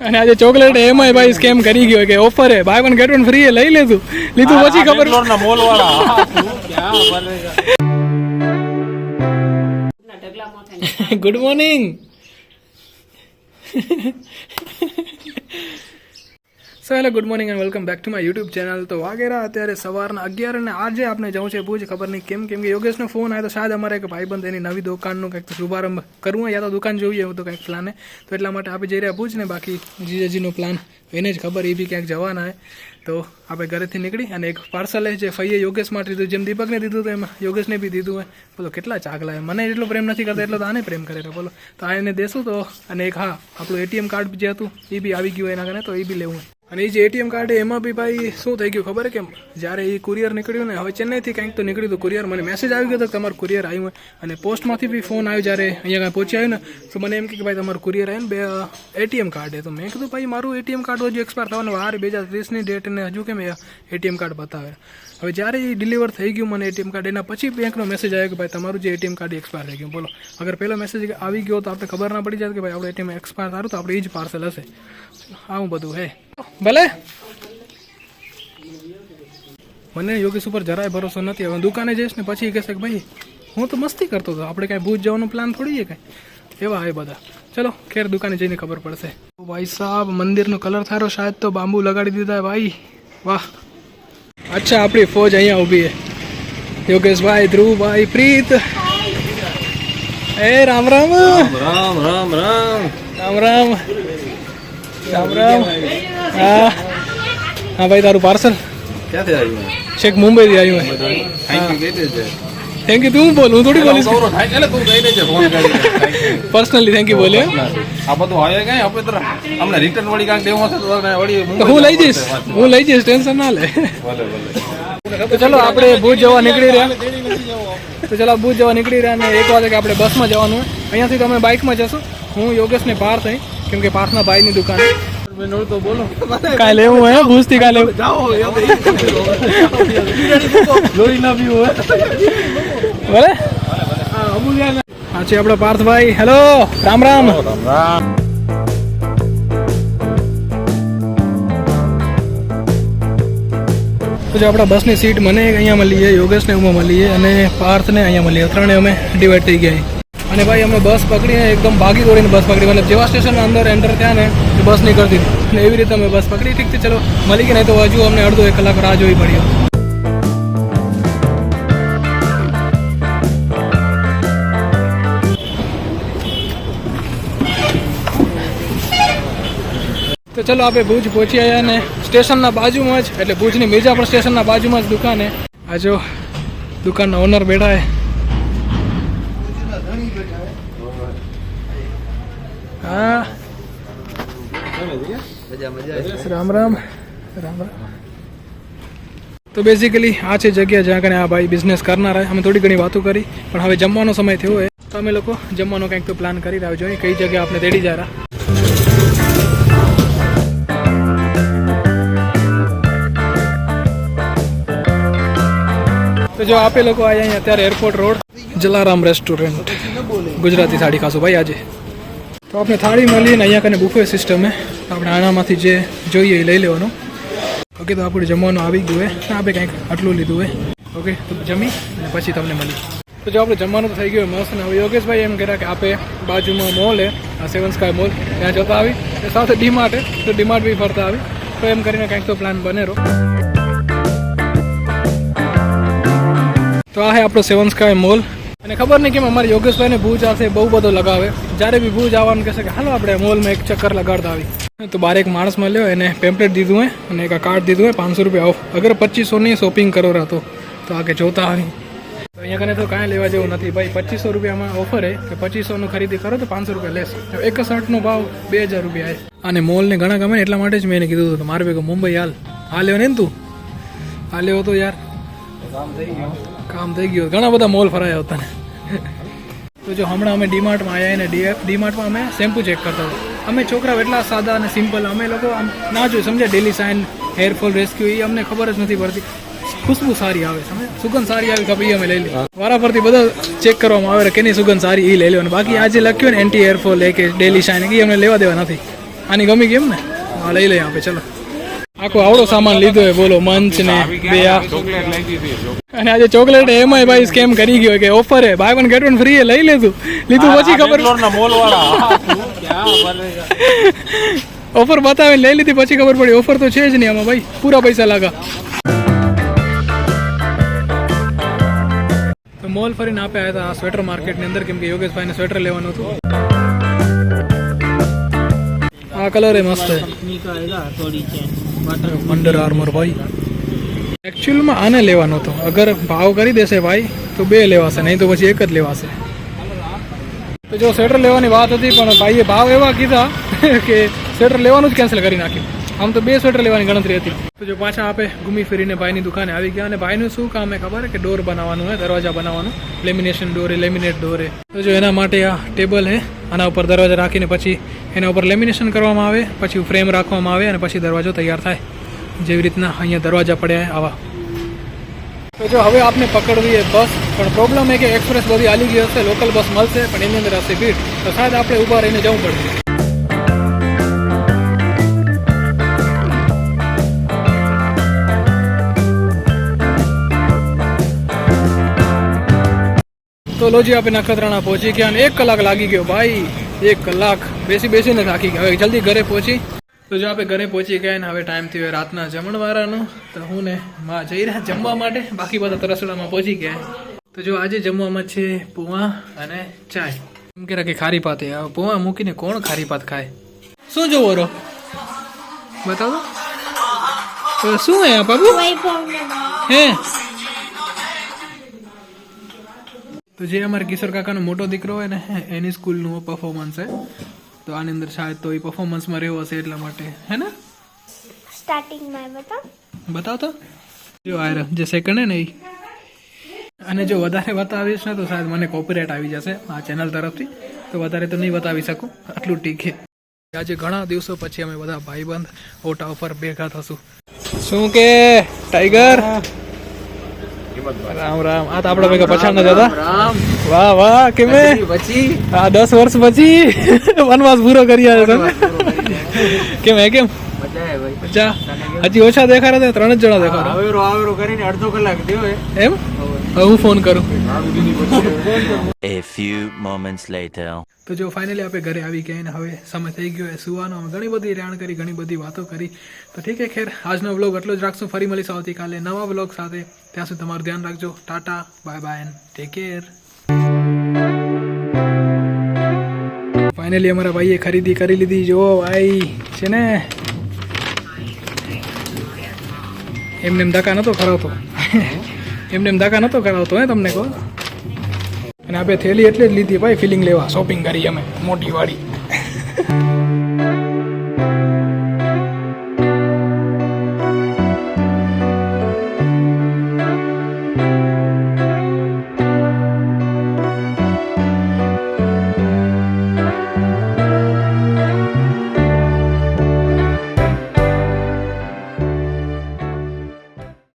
અને આજે ચોકલેટ એમાંય ભાઈ સ્કેમ કરી ગયો કે ઓફર હે. Buy one get one free લઈ લેતું લીધું પછી ખબર મોલ વાળા ક્યાં good morning so hello good morning and welcome back to my YouTube channel તો વાગેરા અત્યારે સવારના અગિયાર અને આજે આપણે જવું છે પૂછ ખબર નહીં કેમ કેમ કે યોગેશનો ફોન આવ્યો તો શાયદ અમારે એક ભાઈબંધ એની નવી દુકાનનું કંઈક શુભારંભ કરવું હોય યા તો દુકાન જોઈએ એવું તો કંઈક પ્લાન તો એટલા માટે આપણે જઈ રહ્યા પૂછને બાકી જીજાજીનો પ્લાન એને જ ખબર, એ બી ક્યાંક જવાના હે. તો આપણે ઘરેથી નીકળી અને એક પાર્સલ છે, ફઈએ યોગેશ માટે દીધું જેમ દીપકને દીધું તો એમાં યોગેશને બી દીધું હોય બોલો, કેટલા ચાકલા મને એટલો પ્રેમ નથી કરતા, એટલો તો આને પ્રેમ કરે બોલો, તો આ એને દેશું તો અને એક હા, આપણું એટીએમ કાર્ડ જે હતું, એ બી આવી ગયું એના કારણે તો એ બી લેવું હોય અને એ જે એટીએમ કાર્ડ એમાં બી ભાઈ શું થઈ ગયું ખબર કેમ? જ્યારે એ કુરિયર નીકળ્યું ને, હવે ચેન્નઈથી કંઈક તો નીકળ્યું હતું કુરિયર મને મેસેજ આવી ગયો હતો તમારું કુરિયર આવ્યું અને પોસ્ટમાંથી બી ફોન આવ્યો જ્યારે અહીંયા કાંઈ પહોંચી આવ્યું ને, તો મને એમ કે ભાઈ તમારું કુરિયર આવ્યું બે એટીએમ કાર્ડ તો મેં કીધું, ભાઈ, મારું એટીએમ કાર્ડ હજુ એક્સપાયર થવાનું વાર બે હજાર ત્રીસની ડેટ ને હજુ કેમ એટીએમ કાર્ડ બતાવે? હવે જ્યારે એ ડિલિવર થઈ ગયું મને એટીએમ કાર્ડ એના પછી બેંકનો મેસેજ આવ્યો કે, ભાઈ, તમારું જે એટીએમ કાર્ડ એક્સપાયર થઈ ગયું. બોલો. અગર પહેલો મેસેજ આવી ગયો તો આપણે ખબર ના પડી જાય કે, ભાઈ, આપણું એટીએમ એક્સપાયર સારું તો આપણે એ જ પાર્સલ હશે. આવું બધું હે. ભલે. મને યોગેશ ઉપર જરાય ભરોસો નથી. હવે દુકાને જઈશ ને પછી કહેશે કે ભાઈ હું તો મસ્તી કરતો હતો. આપણે કાંઈ ભૂજ જવાનું પ્લાન થોડી છે કાંઈ? એવા એ બધા. ચલો ખેર દુકાને જઈને ખબર પડશે. ભાઈ સાહેબ મંદિરનો કલર થારો શાયદ તો બાંબુ લગાડી દીધા ભાઈ. વાહ. અચ્છા આપણી ફોજ અહીંયા ઊભી છે. યોગેશભાઈ ધ્રુવભાઈ પ્રીત. એ રામ. રામ રામ રામ રામ. રામ રામ. રામ રામ. હા. હા ભાઈ તારું પાર્સલ ક્યાંથી આવ્યું છેક મુંબઈથી આવ્યું હે. થેન્ક યુ તું બોલ હું થોડી બોલીશ. એટલે તું કહી દેજે ફોન કરી પર્સનલી થેન્ક યુ બોલે. આ બધું આવે કઈ? આપણે તો અમને રિટર્ન વળી કાંઈક દેવું હશે તો વળી હું લઈ જઈશ. હું લઈ જઈશ ટેન્શન ના લે. ભલે ભલે. તો ચલો આપણે ભુજ જવા નીકળી રહ્યા. તો ચલો ભુજ જવા નીકળી રહ્યા અને એક વાગે કે આપણે બસમાં જવાનું. હોય અહીંયાથી તમે બાઇકમાં જશો. હું યોગેશને પાર્થ અહીં કેમ કે પાર્થના ભાઈની દુકાન. તો બોલો. કાંઈ લેવું હોય કાંઈ લેવું જાઓ લોહી ના પીવું ભલે? હા છે આપણો પાર્થભાઈ. હેલો રામ રામ. રામ રામ. તો જો આપણા બસની સીટ મને અહીંયા મળી છે યોગેશને એમાં મળી છે અને પાર્થને અહીંયા મળી છે. ત્રણે અમે ડિવાઈડ થઈ ગયા. અને ભાઈ અમે બસ પકડીને એકદમ ભાગી દોડીને બસ પકડી. મતલબ જેવા સ્ટેશન અંદર એન્ટર થયા ને એ બસ નીકળતી હતી. અને એવી રીતે અમે બસ પકડી. ઠીક છે, ચલો, મળી ગઈ, નહીં તો હજુ અમને અડધો એક કલાક રાહ જોવી પડી. તો ચલો, આપણે ભુજ પહોંચી આવ્યા ને સ્ટેશનના બાજુમાં જ, એટલે ભુજની મિર્જાપુર સ્ટેશનના બાજુમાં જ દુકાન આ જો, દુકાનના ઓનર બેઠા છે. હા. રામ રામ. રામ રામ. તો બેઝિકલી આ છે જગ્યા જ્યાં કને આ ભાઈ બિઝનેસ કરનારા અમે થોડી ઘણી વાતો કરી, પણ હવે જમવાનો સમય થયો હોય તો અમે લોકો જમવાનો કંઈક તો પ્લાન કરી રહ્યા જોઈએ કઈ જગ્યા આપણે તેડી જાય તો જો આપે લોકો આવ્યા અત્યારે airport road Jalaram restaurant Gujarati sari ખાશો ભાઈ આજે. તો આપણે થાળી મળીએ ને અહીંયા કને બુફે સિસ્ટમ હે. આપણે આનામાંથી જે જોઈએ એ લઈ લેવાનું. ઓકે તો આપણું જમવાનું આવી ગયું હે. આપણે કંઈક આટલું લીધું હે. ઓકે તો જમી અને પછી તમને મળી તો જો આપણે જમવાનું થઈ ગયું હોય મસ્ત ને હવે યોગેશભાઈ એમ કર્યા કે આપે બાજુમાં મોલ હે, આ સેવન સ્કાય મોલ, ત્યાં જતા આવી. સાથે ડીમાર્ટ હે, તો ડીમાર્ટ બી ફરતા આવી. તો એમ કરીને કંઈક તો પ્લાન બને રહો તો આ હે આપણો સેવન સ્કાય મોલ. અને ખબર નહીં કેમ અમારે યોગેશભાઈને ભૂજ આવશે, બહુ બધો લગાવે. જ્યારે બી ભૂજ આવવાનું કહેશે કે, હાલો આપણે મોલમાં એક ચક્કર લગાડતા આવી. તો બારે એક માણસ મળ્યો, એને પેમ્પલેટ દીધું હોય અને એક કાર્ડ દીધું હોય પાંચસો રૂપિયા ઓફ અગર પચીસોની શોપિંગ કરો રહેતો તો આગે જોતા આવી. તો અહીંયા કને તો કાંઈ લેવા જેવું નથી. ભાઈ, પચીસો રૂપિયામાં ઓફર હે, કે પચીસોનું ખરીદી કરો તો પાંચસો રૂપિયા લેશે. એક શર્ટનો ભાવ બે હજાર રૂપિયા અને મોલને ઘણા ગમે એટલા માટે જ મેં એને કીધું હતું મારે ભેગું મુંબઈ હાલ. હાલ્યો ને તું? હાલ્યો તો યાર. કામ થઈ ગયું. ઘણા બધા મોલ ફરાયા હતા ને. તો જો હમણાં અમે ડીમાર્ટમાં આવ્યા ને ડીમાર્ટમાં અમે શેમ્પુ ચેક કરતા હતા. અમે છોકરાઓ એટલા સાદા અને સિમ્પલ અમે લોકો આમ ના જોઈ સમજે daily shine hair fall rescue એ અમને ખબર જ નથી પડતી. ખુશ્બુ સારી આવે સમજે સુગંધ સારી આવી કે અમે લઈ લઈએ. વારા પરથી બધા ચેક કરવામાં આવે કેની સુગંધ સારી એ લઈ લેવાનું. બાકી આજે લખ્યું ને એન્ટી હેરફોલ એ કે ડેલી શાઇન એ અમને લેવા દેવા નથી. આની ગમી કેમ ને હા, લઈ લઈએ આપણે, ચલો. આખો આવડો સામાન લીધો હોય બોલો મંચ ને બે અને આજે ચોકલેટ એમાંય ભાઈ સ્કેમ કરી ગયો કે ઓફર હે buy one get one free લઈ લેતું લીધું પછી ખબર ઓફર બતાવીને લઈ લીધી પછી ખબર પડી ઓફર તો છે જ નહીં આમાં ભાઈ. પૂરા પૈસા લાગા. મોલ ફરીને આપે આવ્યા હતા સ્વેટર માર્કેટની અંદર કેમ કે યોગેશભાઈને સ્વેટર લેવાનું હતું. આ કલર એ મસ્ત છે. અંડર આર્મર ભાઈ. એકચ્યુઅલમાં આને લેવાનો હતો. અગર ભાવ કરી દેશે ભાઈ તો બે લેવાશે નહીં તો પછી એક જ લેવાશે. તો જો સ્વેટર લેવાની વાત હતી પણ ભાઈએ ભાવ એવા કીધા કે સ્વેટર લેવાનું જ કેન્સલ કરી નાખ્યું. આમ તો બે સ્વેટર લેવાની ગણતરી હતી. તો જો પાછા આપે ઘૂમી ફરીને ભાઈની દુકાને આવી ગયા અને ભાઈનું શું કામ હે ખબર કે ડોર બનાવવાનું હે દરવાજા બનાવવાનું. લેમિનેશન ડોરે લેમિનેટ ડોરે તો જો એના માટે આ ટેબલ હે આના ઉપર દરવાજા રાખીને પછી એના ઉપર લેમિનેશન કરવામાં આવે, પછી ફ્રેમ રાખવામાં આવે અને પછી દરવાજો તૈયાર થાય. જેવી રીતના અહીંયા દરવાજા પડ્યા આવા. તો જો હવે આપને પકડવી બસ, પણ પ્રોબ્લેમ એ કે એક્સપ્રેસ બધી આલી ગઈ હશે લોકલ બસ મળશે, પણ એની અંદર હશે ભીડ. તો શાયદ આપણે ઊભા રહીને જવું પડશે. તો લોજી આપણે નખત્રાણા પહોંચી ગયા અને એક કલાક લાગી ગયો, ભાઈ. એક કલાક બેસી બેસીને થાકી ગયા. હવે જલ્દી ઘરે પહોંચી. તો જો આપણે ઘરે પહોંચી ગયા ને હવે ટાઈમ થયો રાતના જમણવારાનો તો હું ને માં જઈ રહ્યા જમવા માટે. બાકી બધા રસોડામાં પહોંચી ગયા. તો જો આજે જમવામાં છે પોવા અને ચાય. એમ કે રાખે ખારી પાતે. પોવા મૂકીને કોણ ખારી પાત ખાય? શું જોવો રો બતાવો. તો શું હે બાબુ? હે? તો જે અમારા કિશોર કાકાનો મોટો દીકરો હોય ને એની સ્કૂલનું પરફોર્મન્સ છે. તો આની અંદર શાયદ તો એ પરફોર્મન્સમાં રહ્યો હશે એટલા માટે. હે ને? સ્ટાર્ટિંગમાં બતાવ બતાવ તો. જો આયર જે સેકન્ડ હે ને એ. અને જો વધારે બતાવીશ ને તો શાયદ મને કોપીરાઇટ આવી જશે આ ચેનલ તરફથી. તો વધારે તો નહીં બતાવી શકું આટલું ઠીક છે. આજે ઘણા દિવસો પછી અમે બધા ભાઈબંધ ઓટા ઉપર ભેગા થશું. શું કે ટાઈગર રામ રામ. આ તો આપડા ભેગા પછાડ ના જતા વાહ વાહ કેમે? પછી આ દસ વર્ષ પછી વનવાસ પૂરો કરી આવ્યો કેમ હે કેમ? હજી ઓછા દેખાડે છે? ત્રણ જ જણા દેખાડે. આવેરો આવેરો કરીને અડધો કલાક થયો એમ? હું ફોન કરું. A few moments later. તો જો ફાઇનલી આપણે ઘરે આવી ગયા ને હવે સમય થઈ ગયો એ સુવાનો અમે ઘણી બધી રેણ કરી ઘણી બધી વાતો કરી. તો ઠીક છે ખેર. આજનો વ્લોગ એટલો જ રાખશું. ફરી મળીશું આવતીકાલે નવા વ્લોગ સાથે. ત્યાં સુધી તમારું ધ્યાન રાખજો. Tata. Bye bye and take care finally અમારા ભાઈએ ખરીદી કરી લીધી. જો ભાઈ છે ને? એમને એમ ધક્કા નતો કરાવતો. એમને એમ ધક્કા નતો કરાવતો હે તમને કહો. અને આપણે થેલી એટલે જ લીધી ભાઈ, ફિલિંગ લેવા. શોપિંગ કરી અમે, મોટી વાળી